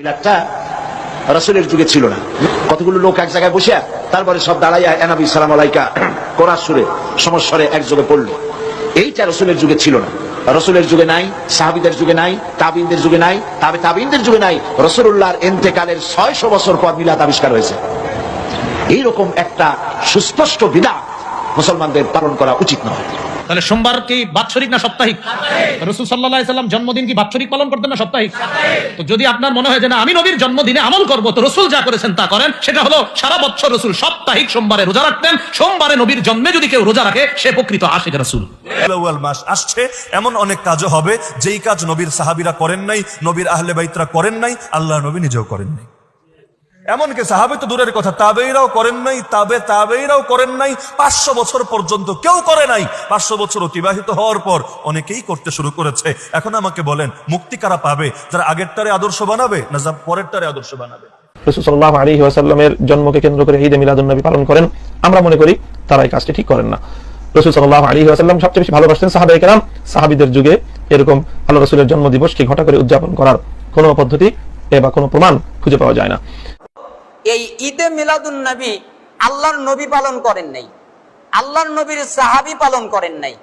মিলাদটা রসুলের যুগে ছিল না। কতগুলো লোক এক জায়গায় বসে তারপরে সব দাঁড়াইয়া এনাবি সালাম আলাইকা। কোরআন সুরে সমস্বরে একযোগে পড়ল। এইটা রসুলের যুগে ছিল না। রসুলের যুগে নাই, সাহাবিদের যুগে নাই, তাবিনদের যুগে নাই, তাবে তাবিনদের যুগে নাই। রসুল্লাহর এন্তেকালের ছয়শো বছর পর মিলাদ আবিষ্কার হয়েছে। এইরকম একটা সুস্পষ্ট বিদা মুসলমানদের পালন করা উচিত নয়। তাহলে সোমবার কি বাৎসরিক না সাপ্তাহিক? রসুল সাল্লাহ সাল্লাম জন্মদিন কি বাৎসরিক পালন করতেন না সাপ্তাহিক? তো যদি আপনার মনে হয় যে না আমি নবীর জন্মদিনে আমল করব তো রসুল যা করেছেন তা করেন। সেটা হলো সারা বছর রসুল সাপ্তাহিক সোমবারে রোজা রাখতেন। সোমবারে নবীর জন্মে যদি কেউ রোজা রাখে সে প্রকৃত আশেখ রসুল। মাস আসছে এমন অনেক কাজও হবে। যেই কাজ নবীর সাহাবিরা করেন নাই নবীর আহলে বাইতরা করেন নাই আল্লাহ নবী নিজেও করেন নাই। এমনকি সাহাবি তো দূরের কথা তাবেইরাও করেন নাই, তাবে তাবেইরাও করেন নাই, পাঁচশো বছর পর্যন্ত কেউ করে নাই। পাঁচশো বছর অতিবাহিত হওয়ার পর অনেকেই করতে শুরু করেছে। এখন আমাকে বলেন, মুক্তি কারা পাবে? যারা আগেরটারে আদর্শ বানাবে না যা পরেরটারে আদর্শ বানাবে? আলী ওয়াসাল্লামের জন্মকে কেন্দ্র করে ঈদে মিলাদুল নবী পালন করেন। আমরা মনে করি তারা এই কাজটি ঠিক করেন না। রসুল আলী সবচেয়ে বেশি ভালোবাসতেন সাহাবাই কেরাম। সাহাবিদের যুগে এরকম আল্লাহ রসুলের ঘটা করে উদযাপন করার কোনো পদ্ধতি বা কোনো প্রমাণ খুঁজে পাওয়া যায় না। এই ঈদে মিলাদুন নবী আল্লাহর নবী পালন করেন নাই। আল্লাহর নবীর সাহাবি পালন করেন নাই।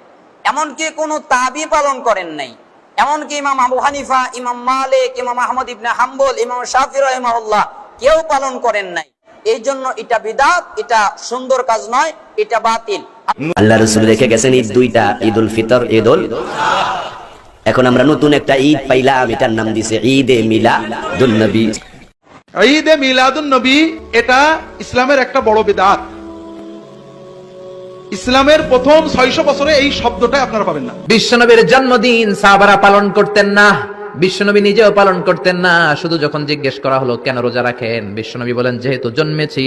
এমনকি কোনো তাবি পালন করেন নাই। এমনকি ইমাম আবু হানিফা, ইমাম মালিক, ইমাম আহমদ ইবনে হাম্বল, ইমাম শাফি রহমাউল্লাহ কেউ পালন করেন নাই। এই জন্য এটা বিদাত, এটা সুন্দর কাজ নয়, এটা বাতিল। আল্লাহ রসুল রেখে গেছেন ঈদ দুইটা ঈদ উল ফিতর ঈদ উল এখন আমরা নতুন একটা ঈদ পাইলাম, এটার নাম দিছে ঈদ এ মিলা দুন্নবী ঈদে মিলাদুন নবী এটা ইসলামের একটা বড় বেদাত। ইসলামের প্রথম ছয়শো বছরে এই শব্দটা আপনারা পাবেন না। বিশ্বনবীর জন্মদিন সাহাবারা পালন করতেন না বিশ্বনবী নিজেও পালন করতেন না। শুধু যখন জিজ্ঞেস করা হলো কেন রোজা রাখেন? বিশ্বনবী বলেন যেহেতু জন্মেছি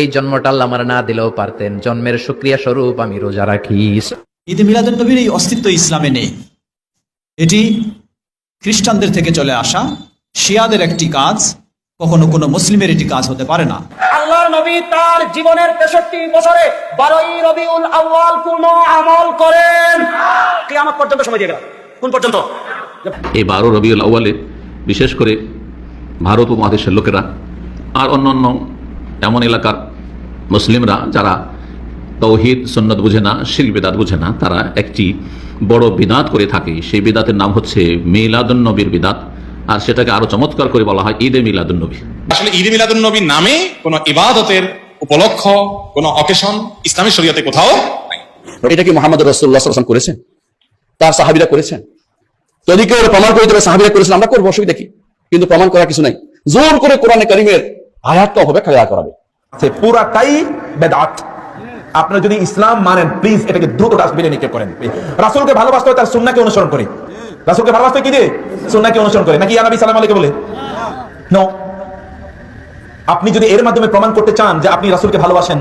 এই জন্মটা আল্লাহ আমার না দিলেও পারতেন। জন্মের সুক্রিয়া স্বরূপ আমি রোজা রাখি। ঈদে মিলাদুল নবীর এই অস্তিত্ব ইসলামে নেই। এটি খ্রিস্টানদের থেকে চলে আসা শিয়াদের একটি কাজ। কখনো কোনো মুসলিমের এটি কাজ হতে পারে না। আল্লাহর নবী তার জীবনের তেষট্টি বছরে বারোই রবিউল আউয়াল কোন আমল করেন। কিয়ামত পর্যন্ত সময় দিয়ে গেল কোন পর্যন্ত? এই বারো রবিউল আউ্বালে বিশেষ করে ভারত উপমহাদেশের লোকেরা আর অন্যান্য এমন এলাকার মুসলিমরা যারা তৌহিদ সন্ন্যত বুঝে না শিল বেদাত বুঝে না তারা একটি বড় বিদাত করে থাকে। সেই বিদাতের নাম হচ্ছে মিলাদুন্নবীর বিদাত। আর সেটাকে আরও চমৎকার করে বলা হয় ঈদে মিলাদুন্নবী আসলে ঈদে মিলাদুন নবী নামে কোন ইবাদতের উপলক্ষ কোন অকেশন ইসলামী শরীয়তে কোথাও নাই। এটা কি মোহাম্মদ রসুল্লাহ সাল্লাম করেছেন? তার সাহাবিরা করেছেন? যদি কেউ প্রমাণ করে দেবে সাহাবিরা করেছেন আমরা করব অসুবিধা কি? কিন্তু প্রমাণ করার কিছু নাই। জোর করে কোরআনে করিমের আয়াতটা হবে খেলা করাবে সে পুরাটাই বেদাত। আপনারা যদি ইসলাম মানেন প্লিজ এটাকে দ্রুত ডাস্টবিনে নিক্ষেপ করেন। রাসুলকে ভালোবাসতে হয় তার সুন্নাকে অনুসরণ করে। রাসুলকে ভালোবাসতে কি দিয়ে? সুন্নাকে অনুসরণ করে। নাকি ইয়ানবী সালাম আলীকে বলে? আপনি যদি এর মাধ্যমে প্রমাণ করতে চান যে আপনি রাসুলকে ভালোবাসেন,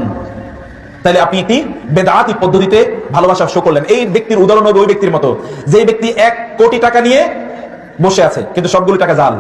তাহলে আপনি একটি বেদাতি পদ্ধতিতে ভালোবাসা শো করলেন। এই ব্যক্তির উদাহরণ হবে ওই ব্যক্তির মতো। যে ব্যক্তি এক কোটি টাকা নিয়ে বসে আছে, কিন্তু সবগুলো টাকা জাল।